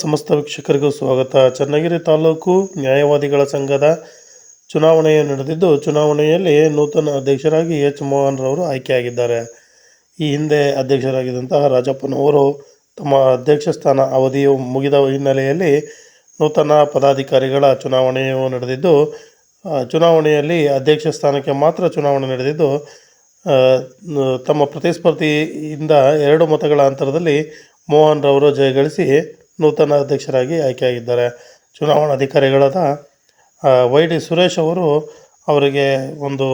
ಸಮಸ್ತ ವೀಕ್ಷಕರಿಗೂ ಸ್ವಾಗತ. ಚನ್ನಗಿರಿ ತಾಲೂಕು ನ್ಯಾಯವಾದಿಗಳ ಸಂಘದ ಚುನಾವಣೆಯು ನಡೆದಿದ್ದು, ಚುನಾವಣೆಯಲ್ಲಿ ನೂತನ ಅಧ್ಯಕ್ಷರಾಗಿ ಎಚ್ ಮೋಹನ್ ರವರು ಆಯ್ಕೆಯಾಗಿದ್ದಾರೆ. ಈ ಹಿಂದೆ ಅಧ್ಯಕ್ಷರಾಗಿದ್ದಂತಹ ರಾಜಪ್ಪನವರು ತಮ್ಮ ಅಧ್ಯಕ್ಷ ಸ್ಥಾನ ಅವಧಿಯು ಮುಗಿದ ಹಿನ್ನೆಲೆಯಲ್ಲಿ ನೂತನ ಪದಾಧಿಕಾರಿಗಳ ಚುನಾವಣೆಯು ನಡೆದಿದ್ದು ಚುನಾವಣೆಯಲ್ಲಿ ಅಧ್ಯಕ್ಷ ಸ್ಥಾನಕ್ಕೆ ಮಾತ್ರ ಚುನಾವಣೆ ನಡೆದಿದ್ದು ತಮ್ಮ ಪ್ರತಿಸ್ಪರ್ಧಿಯಿಂದ ಎರಡು ಮತಗಳ ಅಂತರದಲ್ಲಿ ಮೋಹನ್ ರವರು ಜಯಗಳಿಸಿ ನೂತನ ಅಧ್ಯಕ್ಷರಾಗಿ ಆಯ್ಕೆಯಾಗಿದ್ದಾರೆ. ಚುನಾವಣಾ ಅಧಿಕಾರಿಗಳಾದ ವೈ ಡಿ ಸುರೇಶ್ ಅವರು ಅವರಿಗೆ ಒಂದು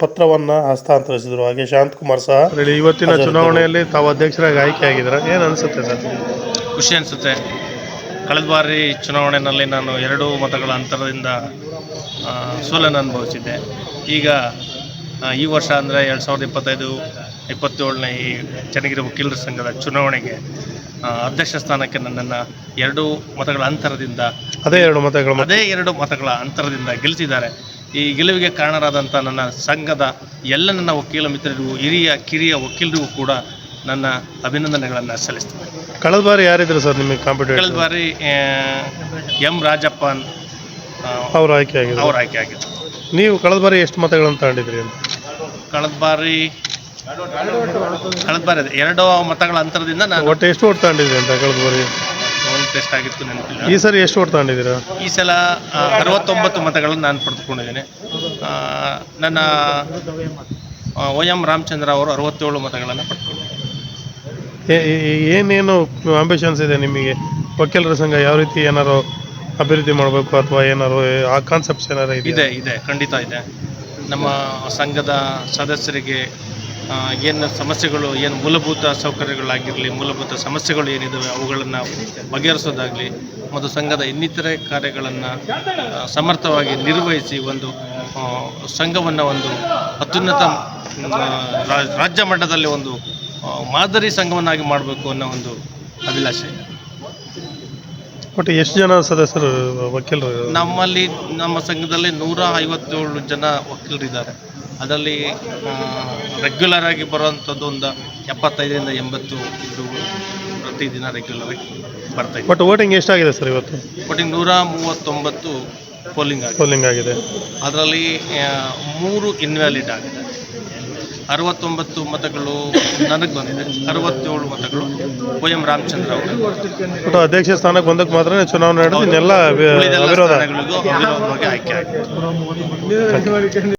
ಪತ್ರವನ್ನು ಹಸ್ತಾಂತರಿಸಿದರು. ಹಾಗೆ ಶಾಂತಕುಮಾರ್ ಸಹ ಹೇಳಿ ಇವತ್ತಿನ ಚುನಾವಣೆಯಲ್ಲಿ ತಾವು ಅಧ್ಯಕ್ಷರಾಗಿ ಆಯ್ಕೆ ಆಗಿದ್ದೀರಾ ಏನು ಅನಿಸುತ್ತೆ ಸರ್? ಖುಷಿ ಅನಿಸುತ್ತೆ. ಕಳೆದ ಬಾರಿ ಚುನಾವಣೆಯಲ್ಲಿ ನಾನು ಎರಡು ಮತಗಳ ಅಂತರದಿಂದ ಸೋಲನ್ನು ಅನುಭವಿಸಿದ್ದೆ. ಈಗ ಈ ವರ್ಷ ಅಂದರೆ ಎರಡು ಸಾವಿರದ ಇಪ್ಪತ್ತೈದು ಇಪ್ಪತ್ತೇಳನೇ ಈ ಚನ್ನಗಿರಿ ವಕೀಲರ ಸಂಘದ ಚುನಾವಣೆಗೆ ಅಧ್ಯಕ್ಷ ಸ್ಥಾನಕ್ಕೆ ನನ್ನನ್ನು ಎರಡು ಮತಗಳ ಅಂತರದಿಂದ ಅದೇ ಎರಡು ಮತಗಳು ಅದೇ ಎರಡು ಮತಗಳ ಅಂತರದಿಂದ ಗೆಲ್ಲಿಸಿದ್ದಾರೆ ಈ ಗೆಲುವಿಗೆ ಕಾರಣರಾದಂಥ ನನ್ನ ಸಂಘದ ಎಲ್ಲ ನನ್ನ ವಕೀಲ ಮಿತ್ರರಿಗೂ ಹಿರಿಯ ಕಿರಿಯ ವಕೀಲರಿಗೂ ಕೂಡ ನನ್ನ ಅಭಿನಂದನೆಗಳನ್ನು ಸಲ್ಲಿಸ್ತೇನೆ. ಕಳೆದ ಬಾರಿ ಯಾರಿದ್ರು ಸರ್ ನಿಮಗೆ ಕಳೆದ ಕಾಂಪಿಟೇಟರ್ ಬಾರಿ ಎಂ ರಾಜಪ್ಪನ್ ಅವರು ಆಯ್ಕೆ ಆಗಿದ್ರು. ಅವ್ರ ಆಯ್ಕೆ ಆಗಿತ್ತು ನೀವು ಕಳೆದ ಬಾರಿ ಎಷ್ಟು ಮತಗಳನ್ನು ತಗೊಂಡಿದ್ರಿ ಕಳೆದ ಬಾರಿ ಕಳೆದ ಬಾರಿ ಅದೇ ಎರಡು ಮತಗಳ ಅಂತರದಿಂದ ನಾನು ಒಟ್ಟು ಎಷ್ಟು ಓಟ್ ತಗೊಂಡಿದ್ರಿ ಅಂತ ಕಳೆದ ಬಾರಿ? ಟೆಸ್ಟ್ ಆಗಿತ್ತು ನೆನಪಿಲ್ಲ. ಈ ಸರಿ ಎಷ್ಟು ಓಟ್ ತಗೊಂಡಿದ್ದೀರಾ? ಈ ಸಲ ಆ, ಅರವತ್ತೊಂಬತ್ತು ಮತಗಳನ್ನು ನಾನು ಪಡೆದುಕೊಂಡಿದ್ದೇನೆ. ಆ, ನನ್ನ ಒ ಎಂ ರಾಮಚಂದ್ರ ಅವರು ಅರವತ್ತೇಳು ಮತಗಳನ್ನು ಪಡೆದುಕೊಂಡಿದ್ದಾರೆ. ಏ- ಏ- ಏನೇನು ಆಂಬಿಷನ್ಸ್ ಇದೆ ನಿಮಗೆ? ವಕೀಲರ ಸಂಘ ಯಾವ ರೀತಿ ಏನಾರು ಅಭಿವೃದ್ಧಿ ಮಾಡಬೇಕು ಅಥವಾ ಏನಾರು ಆ ಕಾನ್ಸೆಪ್ಟ್ಸ್ ಏನಾರು ಇದೆ ಇದೆ ಇದೆ ಖಂಡಿತ ಇದೆ. ನಮ್ಮ ಸಂಘದ ಸದಸ್ಯರಿಗೆ ಏನು ಸಮಸ್ಯೆಗಳು, ಏನು ಮೂಲಭೂತ ಸೌಕರ್ಯಗಳಾಗಿರಲಿ, ಮೂಲಭೂತ ಸಮಸ್ಯೆಗಳು ಏನಿದ್ದಾವೆ ಅವುಗಳನ್ನು ಬಗೆಹರಿಸೋದಾಗಲಿ ಮತ್ತು ಸಂಘದ ಇನ್ನಿತರೆ ಕಾರ್ಯಗಳನ್ನು ಸಮರ್ಥವಾಗಿ ನಿರ್ವಹಿಸಿ ಒಂದು ಸಂಘವನ್ನು ಒಂದು ಅತ್ಯುನ್ನತ ರಾಜ್ಯ ಮಟ್ಟದಲ್ಲಿ ಒಂದು ಮಾದರಿ ಸಂಘವನ್ನಾಗಿ ಮಾಡಬೇಕು ಅನ್ನೋ ಒಂದು ಅಭಿಲಾಷೆ. ಒಟ್ಟು ಎಷ್ಟು ಜನ ಸದಸ್ಯರು ವಕೀಲರು? ನಮ್ಮಲ್ಲಿ ನಮ್ಮ ಸಂಘದಲ್ಲಿ ನೂರ ಐವತ್ತೇಳು ಜನ ವಕೀಲರಿದ್ದಾರೆ. ಅದರಲ್ಲಿ ರೆಗ್ಯುಲರ್ ಆಗಿ ಬರುವಂಥದ್ದು ಒಂದು ಎಪ್ಪತ್ತೈದರಿಂದ ಎಂಬತ್ತು ಇದು ಪ್ರತಿದಿನ ರೆಗ್ಯುಲರ್ ಆಗಿ ಬರ್ತಾ ಇದೆ. ಬಟ್ ವೋಟಿಂಗ್ ಎಷ್ಟಾಗಿದೆ ಸರ್ ಇವತ್ತು? ಒಟ್ಟಿಗೆ ನೂರ ಮೂವತ್ತೊಂಬತ್ತು ಪೋಲಿಂಗ್ ಆಗಿದೆ. ಪೋಲಿಂಗ್ ಆಗಿದೆ. ಅದರಲ್ಲಿ ಮೂರು ಇನ್ವ್ಯಾಲಿಡ್ ಆಗಿದೆ. ಅರವತ್ತೊಂಬತ್ತು ಮತಗಳು ನನಗೆ ಬಂದಿದೆ. ಅರವತ್ತೇಳು ಮತಗಳು ಒ ಎಂ ರಾಮಚಂದ್ರ ಅವರು. ಅಧ್ಯಕ್ಷ ಸ್ಥಾನಕ್ಕೆ ಬಂದಕ್ಕೆ ಮಾತ್ರ ಚುನಾವಣೆ ನಡೆದು ಇನ್ನೆಲ್ಲ ಅವಿರೋಧವಾಗಿ ಆಯ್ಕೆ ಆಗಿದೆ